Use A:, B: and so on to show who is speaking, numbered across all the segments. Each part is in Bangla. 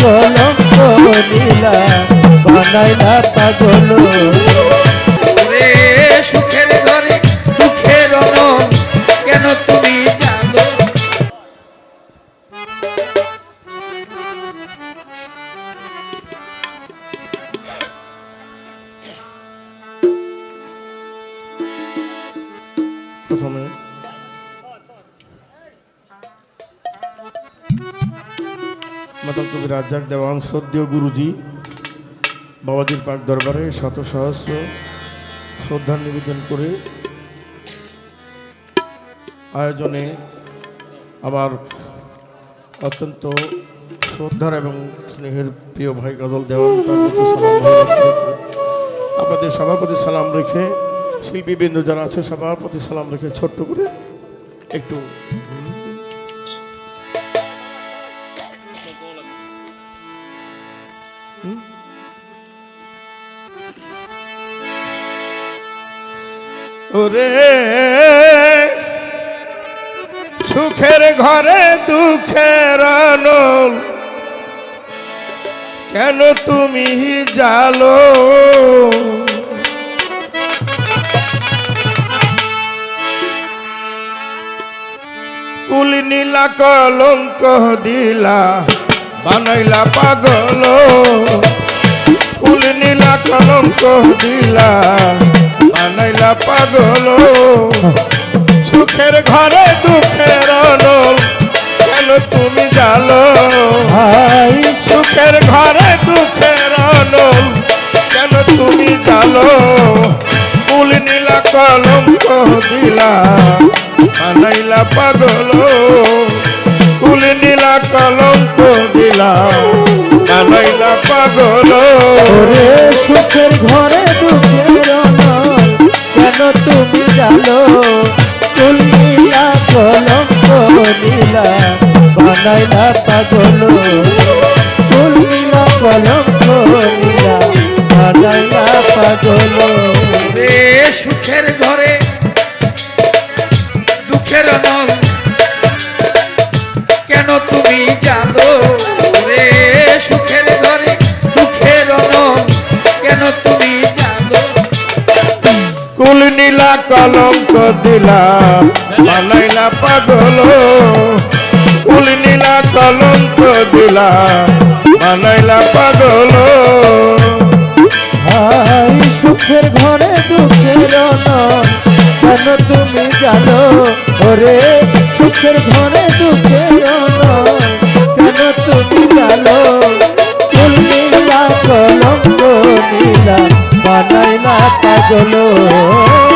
A: কলঙ্ক নীলা বানাইলা পাগল।
B: মাতাল কবি রাজ্জাক দেওয়াং সদ্য গুরুজি বাবাজির পাক দরবারে শত সহস্র শ্রদ্ধা নিবেদন করে আয়োজনে আমার অত্যন্ত শ্রদ্ধার এবং স্নেহের প্রিয় ভাই রেখে, আপনাদের সবার প্রতি সালাম রেখে শিল্পীবৃন্দ যারা আছে সবার প্রতি সালাম রেখে ছোট্ট করে একটু ওরে। সুখের ঘরে, দুঃখের আনল। কেন তুমি জালো? কুল নীলা কলঙ্ক দিলা, বানাইলা পাগল। কুল নীলা কলঙ্ক দিলা বানাইলা পাগল। সুখের ঘরে দুঃখের কেন তুমি জালো
A: হাই।
B: সুখের ঘরে দুঃখের কেন তুমি জালো কুল নীলা কলঙ্ক দিলা বানাইলা পাগল। কুল নীলা কলঙ্ক দিলা বানাইলা পাগল।
A: সুখের ঘরে ফুল নীলা কলঙ্ক নীলা, বানাইলা পাগল। ফুল নীলা কলঙ্ক নীলা, বানাইলা পাগল।
C: সুখের ঘরে, দুঃখের অনল
B: দিলা। বানাইলা পাগল। কুল নীলা কলঙ্ক দিলা। বানাইলা পাগল।
A: সুখের ঘরে, দুঃখের কেন তুমি জানো? ওরে, সুখের ঘরে, দুঃখের কেন তুমি জানো? ফুল নীলা কলঙ্ক নীলা বানাইলা পাগল। ফুল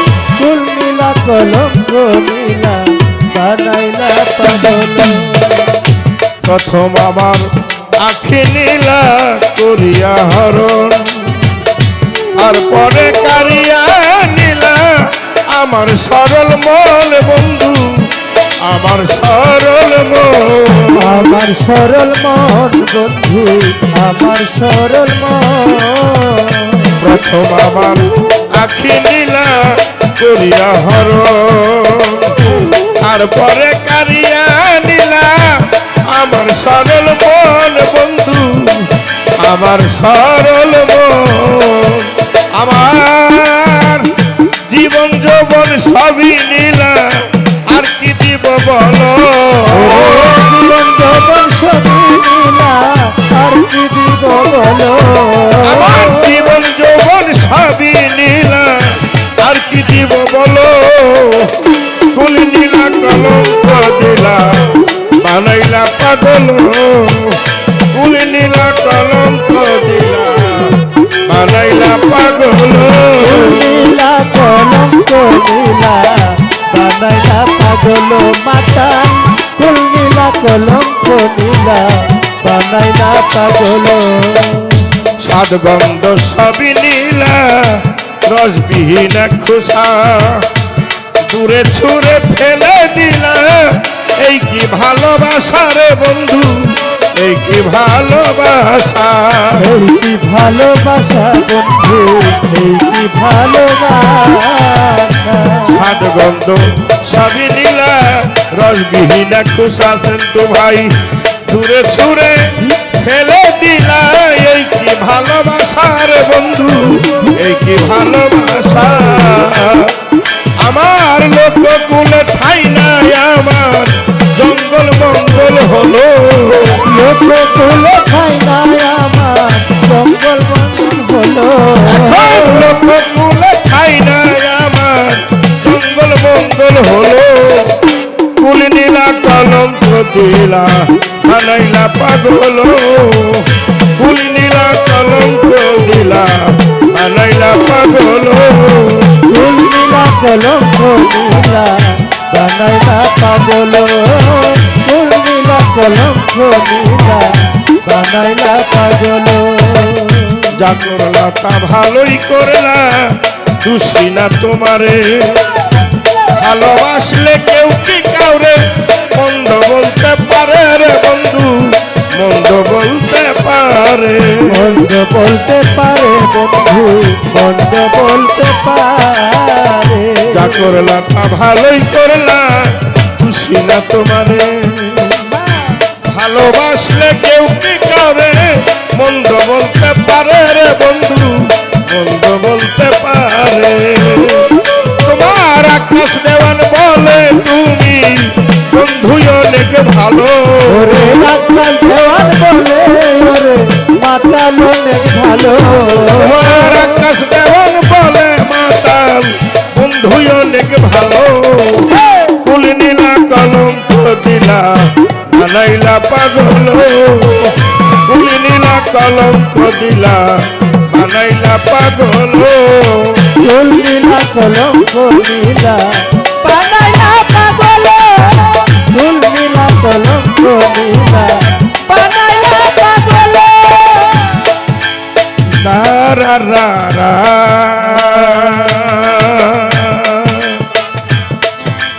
B: প্রথম আমার আখি নীলা করিয়া হরণ তারপরে কারিয়া নীলা আমার সরল মন বন্ধু আমার সরল মন
A: আমার সরল মন বন্ধু আমার সরল মন
B: প্রথম আমার আখি নীলা করিয়া হর। তারপরে কারিয়া নীলা আমার সরল মন বন্ধু আমার সরল মন। আমার জীবন যৌবন সবই নীলা আর কি দিব বলো?
A: জীবন যৌবন সবই নীলা আর কি দিব বলো?
B: আমার কি দিব বলো? ফুল নীলা কলঙ্ক দিলা বানাইলা পাগল ফুল নীলা কলঙ্ক দিলা বানাইলা পাগল
A: নীলা কলঙ্ক নীলা বানাইলা পাগল মাতা ফুল নীলা কলঙ্ক নীলা বানাইলা পাগল
B: সাদ গন্ধ সবই নীলা রসবিহীন খোসা। দূরে ছুঁড়ে ফেলে দিলা এই কি ভালোবাসা রে বন্ধু? এই কি ভালোবাসা?
A: এই কি ভালোবাসা বন্ধু? এই কি ভালোবাসা?
B: সাদ গন্ধ সবই নীলা রসবিহীন খোসা সেন্তু ভাই। দূরে ছুঁড়ে মেলোডি
A: নাই এই কি ভালোবাসার বন্ধু? এই কি ভালোবাসা? আমার লোককুলে ঠাই নাই আমার জঙ্গল মঙ্গল হলো।
B: লোককুলে ঠাই নাই আমার জঙ্গল মঙ্গল হলো। লোককুলে ঠাই নাই আমার জঙ্গল মঙ্গল হলো। কুল নীলা কলঙ্ক দিলা বানাইলা পাগল। কুল নীলা কলঙ্ক দিলা বানাইলা পাগল।
A: ফুল নীলা কলঙ্ক নীলা বানাইলা পাগল। ফুল নীলা কলঙ্ক নীলা বানাইলা পাগল।
B: যা করলা তা ভালোই করলা খুশি না তোমারে। ভালোবাসলে কেউ কি কাউরে? মন্দ বলতে পারে রে বন্ধু মন্দ বলতে পারে।
A: মন্দ বলতে পারে বন্ধু মন্দ বলতে পারে।
B: যা করলা তা ভালোই করলা খুশি না তোমারে। ভালোবাসলে কেউ কি কাউরে? মন্দ বলতে পারে রে বন্ধু মন্দ বলতে তোমার দেওয়ান বলে তুমি বন্ধু অনেক ভালো।
A: ওরে আকাশ দেওয়ান বলে ওরে মাতাল অনেক ভালো।
B: আকাশ দেওয়ান বলে মাতাল বন্ধু অনেক ভালো। ফুল নীলা কলঙ্ক দিলা বানাইলা পাগল। ফুল নীলা কলঙ্ক দিলা বানাইলা পাগল।
A: ফুল কলম কলিলা বানাইলা পাগল। ফুল কলম কলিলা বানাইলা পাগল।
B: রা রা